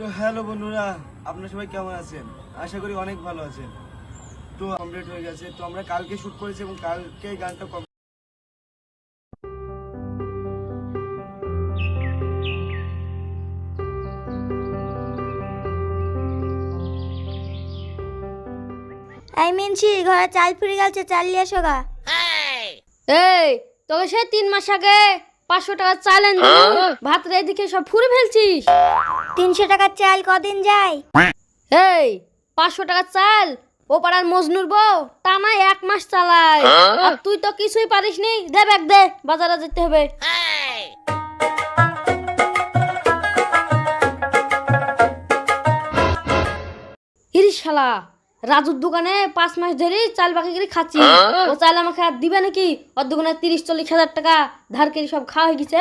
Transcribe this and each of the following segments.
তো হ্যালো বন্ধুরা আপনারা সবাই কেমন আছেন? আশা করি অনেক ভালো আছেন। তো কমপ্লিট হয়ে গেছে। তো আমরা কালকে শুট করেছি এবং কালকে গানটা এই মিনছি ঘরে চাল ফুরি গেছে চাল নিয়ে এসো গা। এই তোকে সে তিন মাস আগে পাঁচশো টাকা চাল এনে ভাত রে দিকে সব ফুরে ফেলছিস। তিনশো টাকার চাল কদিন যায়? এই পাঁচশো টাকা চাল? ও পাড়ার মজনুর বউ টানা এক মাস চালায়। আর তুই তো কিছুই পারিস নি। দে ব্যাগ দে বাজারে যেতে হবে। শালা রাজুর দোকানে পাঁচ মাস ধরে চাল বাকি করে খাচ্ছি। ও চাল আমাকে আর দিবে নাকি? ওর দোকানে তিরিশ চল্লিশ হাজার টাকা ধার করে সব খাওয়া হয়ে গেছে।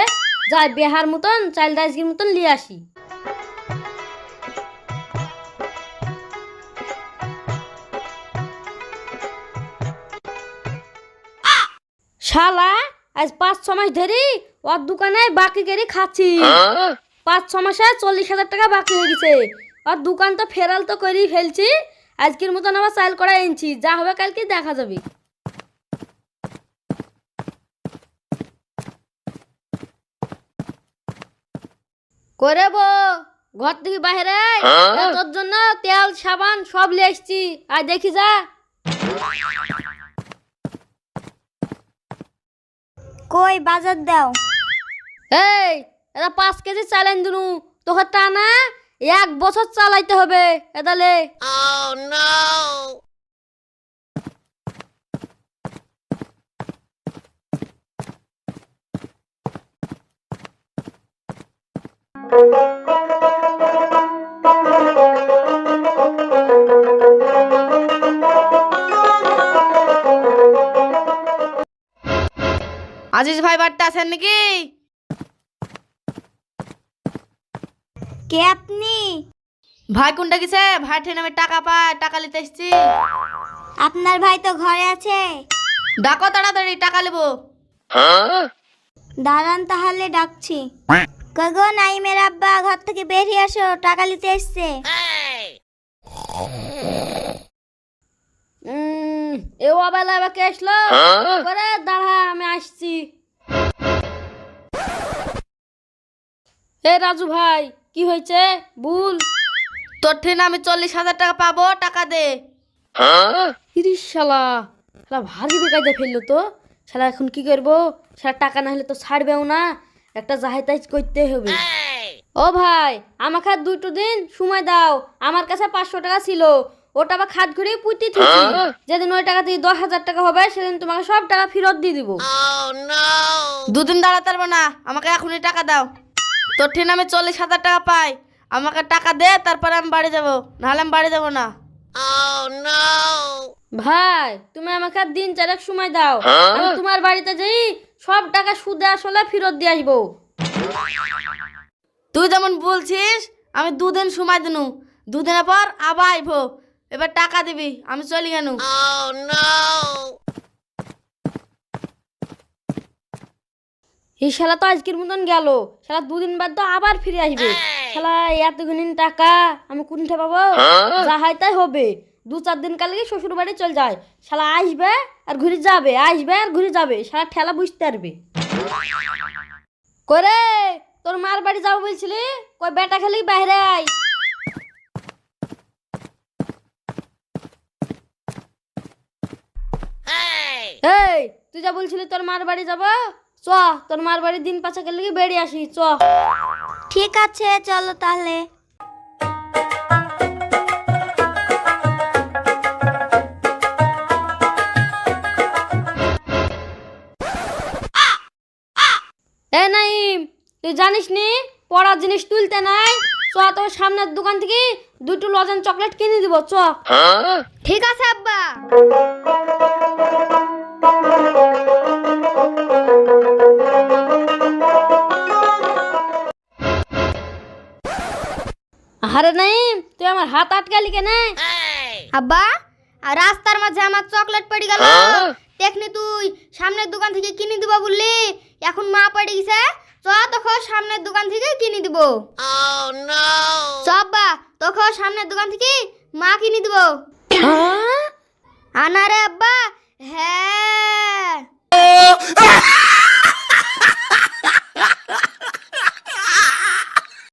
যাই বেহার মতন চাল ডাইসগির মতন নিয়ে আসি। শালা আজ পাঁচ ছ মাস ধরে ওর দোকানে বাকি করে খাচ্ছি। পাঁচ ছ মাসে চল্লিশ হাজার টাকা বাকি হয়ে গেছে। আর দোকান তো ফেরাল তো করেই ফেলছি। আজকের মতন আবার চাল করা এনেছি। যা হবে কালকে দেখা যাবে। করে বো ঘর থেকে বাইরে আয়। তোর জন্য তেল সাবান সব নিয়ে এসছি আর দেখি যা। কই বাজার দাও। এই এটা পাঁচ কেজি চালেন দিনু। তোকে টানা এক বছর চালাইতে হবে এদালে। আজিজ ভাই বাড়িতে আছেন নাকি? কে আপনি? ভাই কোনটা গেছে? ভাই ঠেনে আমি টাকা পায় টাকা নিতে এসছি। আপনার ভাই তো ঘরে আছে। ডাকো তাড়াতাড়ি টাকা নেব। দাঁড়ান তাহলে ডাকছি। কগো নাইমের আব্বা ঘর থেকে বেরিয়ে আসো টাকা নিতে এসছে। এ অবেলা এবার কে আসলো করে দাঁড়া আমি আসছি। এ রাজু ভাই কি হয়েছে? ভুল। তোর ঠেনে আমি চল্লিশ হাজার টাকা পাবো টাকা দে। ইরিশ শালা শালা ভারী বেকায়দা ফেলল তো। শালা এখন কি করব? শালা টাকা না হলে তো ছাড়বেও না। একটা জাহাজ তাইজ করতে হবে। ও ভাই আমাকে আর দুটো দিন সময় দাও। আমার কাছে পাঁচশো টাকা ছিল। ওটা আবার খাত ঘুরে পুঁতি থুছি যেদিন ওই টাকা দিয়ে দশ হাজার টাকা হবে সেদিন তোমাকে সব টাকা ফেরত দিয়ে দিব। দুদিন দাঁড়াতে পারব না। আমাকে এখনই টাকা দাও। তোর ঠেনে আমি চল্লিশ হাজার টাকা পাই। আমাকে টাকা দে তারপরে আমি বাড়ি যাব। নাহলে আমি বাড়ি যাব না। ভাই তুমি আমাকে আর দিন চারেক সময় দাও। আমি তোমার বাড়িতে যাই সব টাকা সুদে আসলে ফেরত দিয়ে আসব। তুই যেমন বলছিস আমি দুদিন সময় দিনু। দুদিনের পর আবার আইবো। এবার টাকা দিবি আমি চলি গেনু এই শালা তো আজকের মতন গেল। শালা দুদিন বাদ তো আবার ফিরে আসবে। শালা এতগুলিন টাকা আমি কোনটা পাবো? যা হয় তাই হবে। দু চার দিন কালে শ্বশুর বাড়ি চল যায়। শালা আসবে আর ঘুরে যাবে আসবে আর ঘুরে যাবে। শালা ঠেলা বুঝতে পারবে। করে তোর মার বাড়ি যাব বলছিলি? কই বেটা খেলি বাইরে আয়। এই তুই যা বলছিলি তোর মার বাড়ি যাব? চ তোর মার বাড়ি দিন পাঁচেকের লেগে বেরিয়ে আসি চ। ঠিক আছে চলো তাহলে। এ নাইম তুই জানিস নি পড়ার জিনিস তুলতে নাই? চ তোর সামনের দোকান থেকে দুটো লজেন চকলেট কিনে দিব চ। ঠিক আছে আব্বা। আরে নাই তুই আমার হাত আটকালি কেন? আব্বা আর রাস্তার মাঝে আমার চকলেট পড়ে গেল। হ্যাঁ? দেখনি তুই সামনের দোকান থেকে কিনে দিব বললি? এখন মা পড়ে গেছে চ তোকে সামনের দোকান থেকে কিনে দিব। oh, চ আব্বা তোকে সামনের দোকান থেকে মা কিনে দিব। হ্যাঁ? আনারে আব্বা হ্যাঁ। oh, ah!